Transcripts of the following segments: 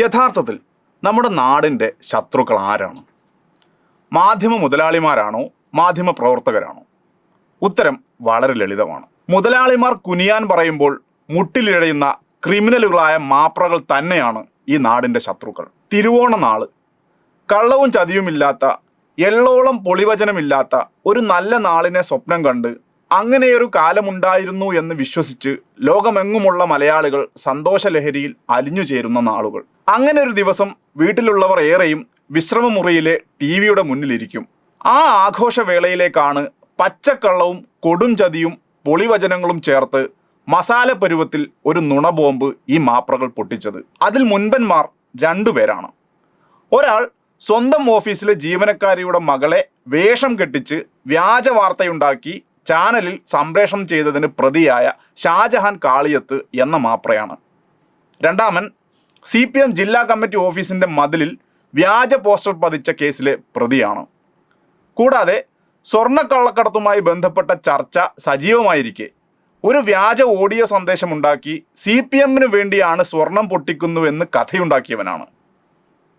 യഥാർത്ഥത്തിൽ നമ്മുടെ നാടിന്റെ ശത്രുക്കൾ ആരാണ് മാധ്യമ മുതലാളിമാരാണോ? മാധ്യമ പ്രവർത്തകരാണോ? ഉത്തരം വളരെ ലളിതമാണ്. മുതലാളിമാർ കുനിയാൻ പറയുമ്പോൾ മുട്ടിലിഴയുന്ന ക്രിമിനലുകളായ മാപ്രകൾ തന്നെയാണ് ഈ നാടിന്റെ ശത്രുക്കൾ. തിരുവോണ നാൾ കള്ളവും ചതിയുമില്ലാത്ത എള്ളോളം പൊളിവചനമില്ലാത്ത ഒരു നല്ല നാളിനെ സ്വപ്നം കണ്ട് അങ്ങനെയൊരു കാലമുണ്ടായിരുന്നു എന്ന് വിശ്വസിച്ച് ലോകമെങ്ങുമുള്ള മലയാളികൾ സന്തോഷലഹരിയിൽ അലിഞ്ഞു ചേരുന്ന നാളുകൾ. അങ്ങനെ ഒരു ദിവസം വീട്ടിലുള്ളവർ ഏറെയും വിശ്രമമുറിയിലെ ടി വിയുടെ മുന്നിലിരിക്കും. ആ ആഘോഷവേളയിലേക്കാണ് പച്ചക്കള്ളവും കൊടും ചതിയും പൊളിവചനങ്ങളും ചേർത്ത് മസാല പരുവത്തിൽ ഒരു നുണബോംബ് ഈ മാപ്രകൾ പൊട്ടിച്ചത്. അതിൽ മുൻപന്മാർ രണ്ടുപേരാണ് ഒരാൾ സ്വന്തം ഓഫീസിലെ ജീവനക്കാരിയുടെ മകളെ വേഷം കെട്ടിച്ച് വ്യാജ വാർത്തയുണ്ടാക്കി ചാനലിൽ സംപ്രേഷണം ചെയ്തതിന് പ്രതിയായ ഷാജഹാൻ കാളിയത്ത് എന്ന മാപ്രയാണ്. രണ്ടാമൻ സി പി എം ജില്ലാ കമ്മിറ്റി ഓഫീസിന്റെ മതിലിൽ വ്യാജ പോസ്റ്റർ പതിച്ച കേസിലെ പ്രതിയാണ്. കൂടാതെ സ്വർണക്കള്ളക്കടത്തുമായി ബന്ധപ്പെട്ട ചർച്ച സജീവമായിരിക്കെ. ഒരു വ്യാജ ഓഡിയോ സന്ദേശമുണ്ടാക്കി സി പി എമ്മിന് വേണ്ടിയാണ് സ്വർണം പൊട്ടിക്കുന്നുവെന്ന് കഥയുണ്ടാക്കിയവനാണ്.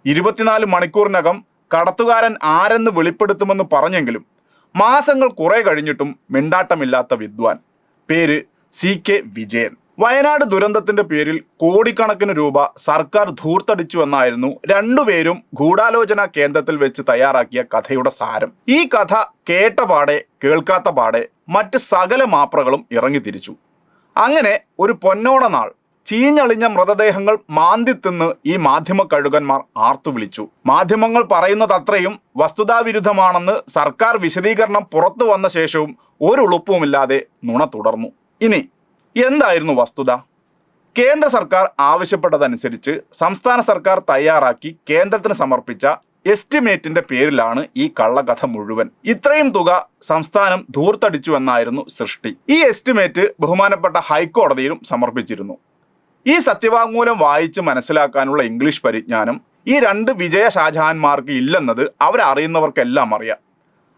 ഇരുപത്തിനാല് മണിക്കൂറിനകം കടത്തുകാരൻ ആരെന്ന് വെളിപ്പെടുത്തുമെന്ന് പറഞ്ഞെങ്കിലും മാസങ്ങൾ കുറെ കഴിഞ്ഞിട്ടും മിണ്ടാട്ടമില്ലാത്ത വിദ്വാൻ. പേര് സി കെ വിജയൻ. വയനാട് ദുരന്തത്തിന്റെ പേരിൽ കോടിക്കണക്കിന് രൂപ സർക്കാർ ധൂർത്തടിച്ചു എന്നായിരുന്നു രണ്ടുപേരും ഗൂഢാലോചന കേന്ദ്രത്തിൽ വെച്ച് തയ്യാറാക്കിയ കഥയുടെ സാരം. ഈ കഥ കേട്ട പാടെ കേൾക്കാത്ത പാടെ മറ്റ് സകല മാപ്രകളും ഇറങ്ങി തിരിച്ചു. അങ്ങനെ ഒരു പൊന്നോണ നാൾ ചീഞ്ഞളിഞ്ഞ മൃതദേഹങ്ങൾ മാന്തി തിന്ന് ഈ മാധ്യമ കഴുകന്മാർ ആർത്തു വിളിച്ചു. മാധ്യമങ്ങൾ പറയുന്നതത്രയും വസ്തുതാവിരുദ്ധമാണെന്ന് സർക്കാർ വിശദീകരണം പുറത്തു വന്ന ശേഷവും ഒരു ഉളുപ്പുമില്ലാതെ നുണ തുടർന്നു. ഇനി എന്തായിരുന്നു വസ്തുത? കേന്ദ്ര സർക്കാർ ആവശ്യപ്പെട്ടതനുസരിച്ച് സംസ്ഥാന സർക്കാർ തയ്യാറാക്കി കേന്ദ്രത്തിന് സമർപ്പിച്ച എസ്റ്റിമേറ്റിന്റെ പേരിലാണ് ഈ കള്ളകഥ മുഴുവൻ. ഇത്രയും തുക സംസ്ഥാനം ധൂർത്തടിച്ചു എന്നായിരുന്നു സൃഷ്ടി. ഈ എസ്റ്റിമേറ്റ് ബഹുമാനപ്പെട്ട ഹൈക്കോടതിയിലും സമർപ്പിച്ചിരുന്നു. ഈ സത്യവാങ്മൂലം വായിച്ച് മനസ്സിലാക്കാനുള്ള ഇംഗ്ലീഷ് പരിജ്ഞാനം ഈ രണ്ട് വിജയ ഷാജഹാന്മാർക്ക് ഇല്ലെന്നത് അവരറിയുന്നവർക്കെല്ലാം അറിയാം.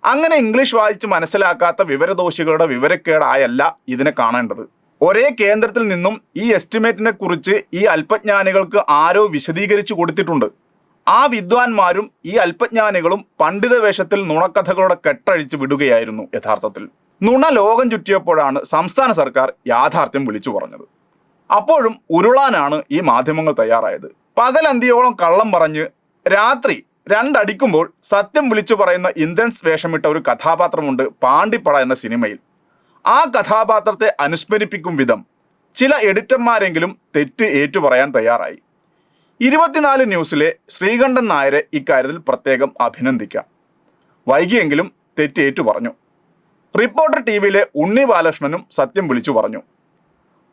അങ്ങനെ ഇംഗ്ലീഷ് വായിച്ച് മനസ്സിലാക്കാത്ത വിവരദോഷികളുടെ വിവരക്കേടായല്ല ഇതിനെ കാണേണ്ടത്. ഒരേ കേന്ദ്രത്തിൽ നിന്നും ഈ എസ്റ്റിമേറ്റിനെ കുറിച്ച് ഈ അല്പജ്ഞാനികൾക്ക് ആരോ വിശദീകരിച്ചു കൊടുത്തിട്ടുണ്ട്. ആ വിദ്വാൻമാരും ഈ അല്പജ്ഞാനികളും പണ്ഡിത വേഷത്തിൽ നുണക്കഥകളുടെ കെട്ടഴിച്ച് വിടുകയായിരുന്നു യഥാർത്ഥത്തിൽ. നുണ ലോകം ചുറ്റിയപ്പോഴാണ് സംസ്ഥാന സർക്കാർ യാഥാർത്ഥ്യം വിളിച്ചു പറഞ്ഞത്. അപ്പോഴും ഉരുളാനാണ് ഈ മാധ്യമങ്ങൾ തയ്യാറായത്. പകലന്തിയോളം കള്ളം പറഞ്ഞ് രാത്രി രണ്ടടിക്കുമ്പോൾ സത്യം വിളിച്ചു പറയുന്ന ഇന്ദ്രൻസ് വേഷമിട്ട ഒരു കഥാപാത്രമുണ്ട് പാണ്ടിപ്പട എന്ന സിനിമയിൽ. ആ കഥാപാത്രത്തെ അനുസ്മരിപ്പിക്കും വിധം ചില എഡിറ്റർമാരെങ്കിലും തെറ്റ് ഏറ്റുപറയാൻ തയ്യാറായി. ഇരുപത്തിനാല് ന്യൂസിലെ ശ്രീകണ്ഠൻ നായരെ ഇക്കാര്യത്തിൽ പ്രത്യേകം അഭിനന്ദിക്കാം. വൈകിയെങ്കിലും തെറ്റേറ്റു പറഞ്ഞു റിപ്പോർട്ടർ ടി വിയിലെ ഉണ്ണി ബാലകൃഷ്ണനും സത്യം വിളിച്ചു പറഞ്ഞു.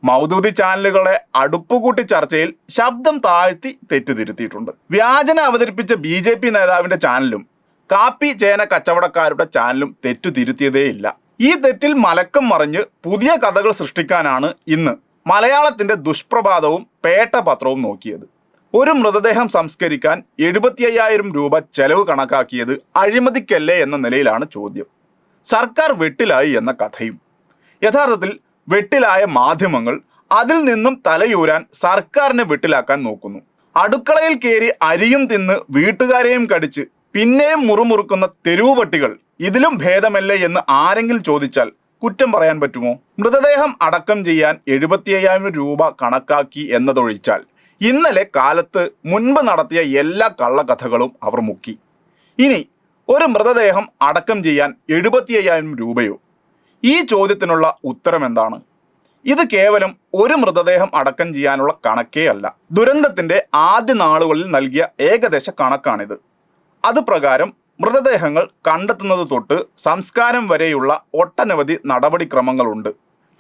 മൗദൂദി ചാനലുകളെ അടുപ്പുകൂട്ടി ചർച്ചയിൽ ശബ്ദം താഴ്ത്തി തെറ്റുതിരുത്തിയിട്ടുണ്ട്. വ്യാജന അവതരിപ്പിച്ച ബി ജെ പി നേതാവിന്റെ ചാനലും കാപ്പി ചേന കച്ചവടക്കാരുടെ ചാനലും തെറ്റുതിരുത്തിയതേയില്ല. ഈ തെറ്റിൽ മലക്കം മറിഞ്ഞ് പുതിയ കഥകൾ സൃഷ്ടിക്കാനാണ് ഇന്ന് മലയാളത്തിന്റെ ദുഷ്പ്രഭാതവും പേട്ടപത്രവും നോക്കിയത്. ഒരു മൃതദേഹം സംസ്കരിക്കാൻ എഴുപത്തി അയ്യായിരം രൂപ ചെലവ് കണക്കാക്കിയത് അഴിമതിക്കല്ലേ എന്ന നിലയിലാണ് ചോദ്യം. സർക്കാർ വെട്ടിലായി എന്ന കഥയും. യഥാർത്ഥത്തിൽ വെട്ടിലായ മാധ്യമങ്ങൾ അതിൽ നിന്നും തലയൂരാൻ സർക്കാരിനെ വെട്ടിലാക്കാൻ നോക്കുന്നു. അടുക്കളയിൽ കയറി അരിയും തിന്ന് വീട്ടുകാരെയും കടിച്ച് പിന്നെയും മുറുമുറുക്കുന്ന തെരുവ് പട്ടികൾ ഇതിലും ഭേദമല്ലേ എന്ന് ആരെങ്കിലും ചോദിച്ചാൽ കുറ്റം പറയാൻ പറ്റുമോ? മൃതദേഹം അടക്കം ചെയ്യാൻ എഴുപത്തി അയ്യായിരം രൂപ കണക്കാക്കി എന്നതൊഴിച്ചാൽ ഇന്നലെ കാലത്ത് മുൻപ് നടത്തിയ എല്ലാ കള്ളക്കഥകളും അവർ മുക്കി. ഇനി ഒരു മൃതദേഹം അടക്കം ചെയ്യാൻ എഴുപത്തി അയ്യായിരം രൂപയോ ഈ ചോദ്യത്തിനുള്ള ഉത്തരം എന്താണ്? ഇത് കേവലം ഒരു മൃതദേഹം അടക്കം ചെയ്യാനുള്ള കണക്കേ അല്ല. ദുരന്തത്തിന്റെ ആദ്യ നാളുകളിൽ നൽകിയ ഏകദേശ കണക്കാണിത്. അത് പ്രകാരം മൃതദേഹങ്ങൾ കണ്ടെത്തുന്നത് തൊട്ട് സംസ്കാരം വരെയുള്ള ഒട്ടനവധി നടപടിക്രമങ്ങളുണ്ട്.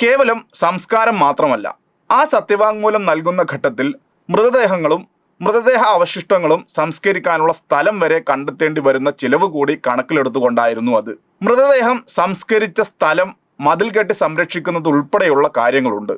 കേവലം സംസ്കാരം മാത്രമല്ല ആ സത്യവാങ്മൂലം നൽകുന്ന ഘട്ടത്തിൽ മൃതദേഹങ്ങളും മൃതദേഹ അവശിഷ്ടങ്ങളും സംസ്കരിക്കാനുള്ള സ്ഥലം വരെ കണ്ടെത്തേണ്ടി വരുന്ന ചിലവ് കൂടി കണക്കിലെടുത്തുകൊണ്ടായിരുന്നു അത്. മൃതദേഹം സംസ്കരിച്ച സ്ഥലം മതിൽ കെട്ടി സംരക്ഷിക്കുന്നത് ഉൾപ്പെടെയുള്ള കാര്യങ്ങളുണ്ട്.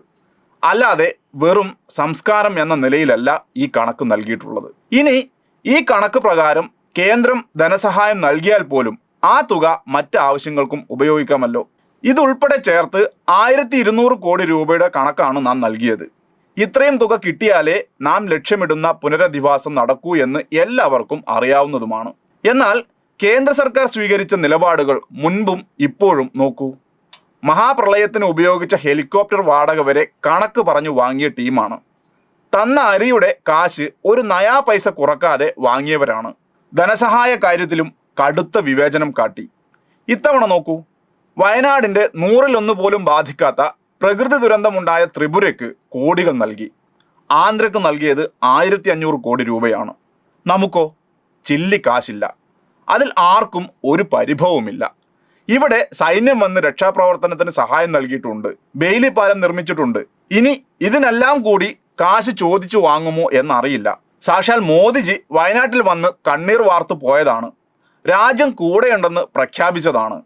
അല്ലാതെ വെറും സംസ്കാരം എന്ന നിലയിലല്ല ഈ കണക്ക് നൽകിയിട്ടുള്ളത്. ഇനി ഈ കണക്ക് പ്രകാരം കേന്ദ്രം ധനസഹായം നൽകിയാൽ പോലും ആ തുക മറ്റ് ആവശ്യങ്ങൾക്കും ഉപയോഗിക്കാമല്ലോ. ഇതുൾപ്പെടെ ചേർത്ത് ആയിരത്തി ഇരുന്നൂറ് കോടി രൂപയുടെ കണക്കാണ് നാം നൽകിയത്. ഇത്രയും തുക കിട്ടിയാലേ നാം ലക്ഷ്യമിടുന്ന പുനരധിവാസം നടക്കൂ എന്ന് എല്ലാവർക്കും അറിയാവുന്നതുമാണ്. എന്നാൽ കേന്ദ്ര സർക്കാർ സ്വീകരിച്ച നിലപാടുകൾ മുൻപും ഇപ്പോഴും നോക്കൂ. മഹാപ്രളയത്തിന് ഉപയോഗിച്ച ഹെലികോപ്റ്റർ വാടക വരെ കണക്ക് പറഞ്ഞു വാങ്ങിയ ടീമാണ്. തന്ന അരിയുടെ കാശ് ഒരു നയാ പൈസ കുറക്കാതെ വാങ്ങിയവരാണ്. ധനസഹായ കാര്യത്തിലും കടുത്ത വിവേചനം കാട്ടി. ഇത്തവണ നോക്കൂ. വയനാടിന്റെ നൂറിലൊന്ന് പോലും ബാധിക്കാത്ത പ്രകൃതി ദുരന്തമുണ്ടായ ത്രിപുരയ്ക്ക് കോടികൾ നൽകി. ആന്ധ്രക്ക് നൽകിയത് ആയിരത്തി അഞ്ഞൂറ് കോടി രൂപയാണ്. നമുക്കോ? ചില്ലിക്കാശില്ല അതിൽ ആർക്കും ഒരു പരിഭവവുമില്ല. ഇവിടെ സൈന്യം വന്ന് രക്ഷാപ്രവർത്തനത്തിന് സഹായം നൽകിയിട്ടുണ്ട്. ബെയിലി പാലം നിർമ്മിച്ചിട്ടുണ്ട്. ഇനി ഇതിനെല്ലാം കൂടി കാശ് ചോദിച്ചു വാങ്ങുമോ എന്നറിയില്ല. സാക്ഷാൽ മോദിജി വയനാട്ടിൽ വന്ന് കണ്ണീർ വാർത്തു പോയതാണ്. രാജ്യം കൂടെയുണ്ടെന്ന് പ്രഖ്യാപിച്ചതാണ്.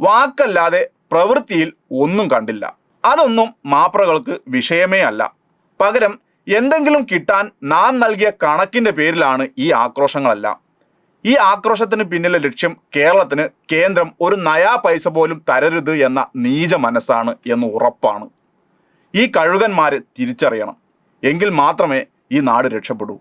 വാക്കല്ലാതെ പ്രവൃത്തിയിൽ ഒന്നും കണ്ടില്ല. അതൊന്നും മാപ്രകൾക്ക് വിഷയമേ അല്ല. പകരം എന്തെങ്കിലും കിട്ടാൻ നാം നൽകിയ കണക്കിന്റെ പേരിലാണ് ഈ ആക്രോശങ്ങളെല്ലാം. ഈ ആക്രോശത്തിന് പിന്നിലെ ലക്ഷ്യം കേരളത്തിന് കേന്ദ്രം ഒരു നയാ പൈസ പോലും തരരുത് എന്ന നീച മനസ്സാണ് എന്ന് ഉറപ്പാണ്. ഈ കഴുകന്മാരെ തിരിച്ചറിയണം. എങ്കിൽ മാത്രമേ ഈ നാട് രക്ഷപ്പെടൂ.